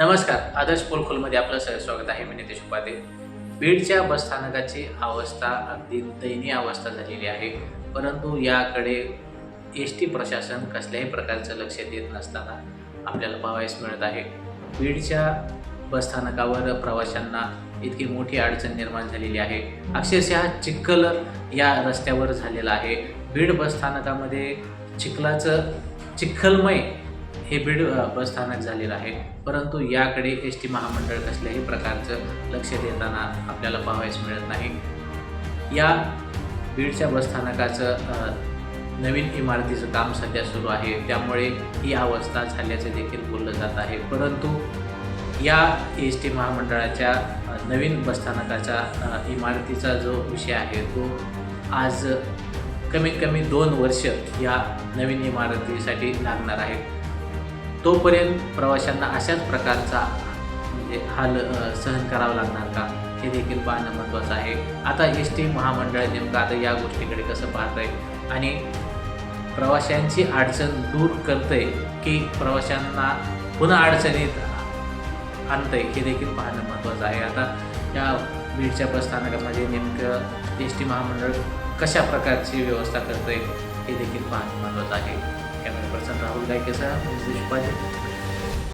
नमस्कार आदर्श पोलखोलमध्ये आपलं सह स्वागत आहे. मी नितेश उपाध्ये. बीडच्या बसस्थानकाची अवस्था अगदी दयनीय अवस्था झालेली आहे. परंतु याकडे एस टी प्रशासन कसल्याही प्रकारचं लक्ष देत नसताना आपल्याला पाहावयास मिळत आहे. बीडच्या बसस्थानकावर प्रवाशांना इतकी मोठी अडचण निर्माण झालेली आहे. अक्षरशः चिखल या रस्त्यावर झालेला आहे. बीड बसस्थानकामध्ये चिखलाचं चिखलमय हे बीड बसस्थानक झालेलं आहे. परंतु याकडे एस टी महामंडळ कसल्याही प्रकारचं लक्ष देताना आपल्याला पाहावयास मिळत नाही. या बीडच्या बसस्थानकाचं नवीन इमारतीचं काम सध्या सुरू आहे. त्यामुळे ही अवस्था झाल्याचं देखील बोललं जात आहे. परंतु या एस टी महामंडळाच्या नवीन बसस्थानकाचा इमारतीचा जो विषय आहे तो आज कमीत कमी दोन वर्ष या नवीन इमारतीसाठी लागणार आहे. तोपर्यंत प्रवाशांना अशाच प्रकारचा म्हणजे हाल सहन करावा लागणार का? हे देखील पाहणं महत्त्वाचं आहे. आता एस टी महामंडळ नेमकं आता या गोष्टीकडे कसं पाहत आहे आणि प्रवाशांची अडचण दूर करते की प्रवाशांना पुन्हा अडचणीत आणतंय हे देखील पाहणं महत्त्वाचं आहे. आता या बीडच्या बसस्थानकामध्ये नेमकं एस टी महामंडळ कशा प्रकारची व्यवस्था करतंय हे देखील पाहणं महत्त्वाचं आहे. कॅमेरा पर्सन राहुल गायकेसह मी नितेश उपाध्ये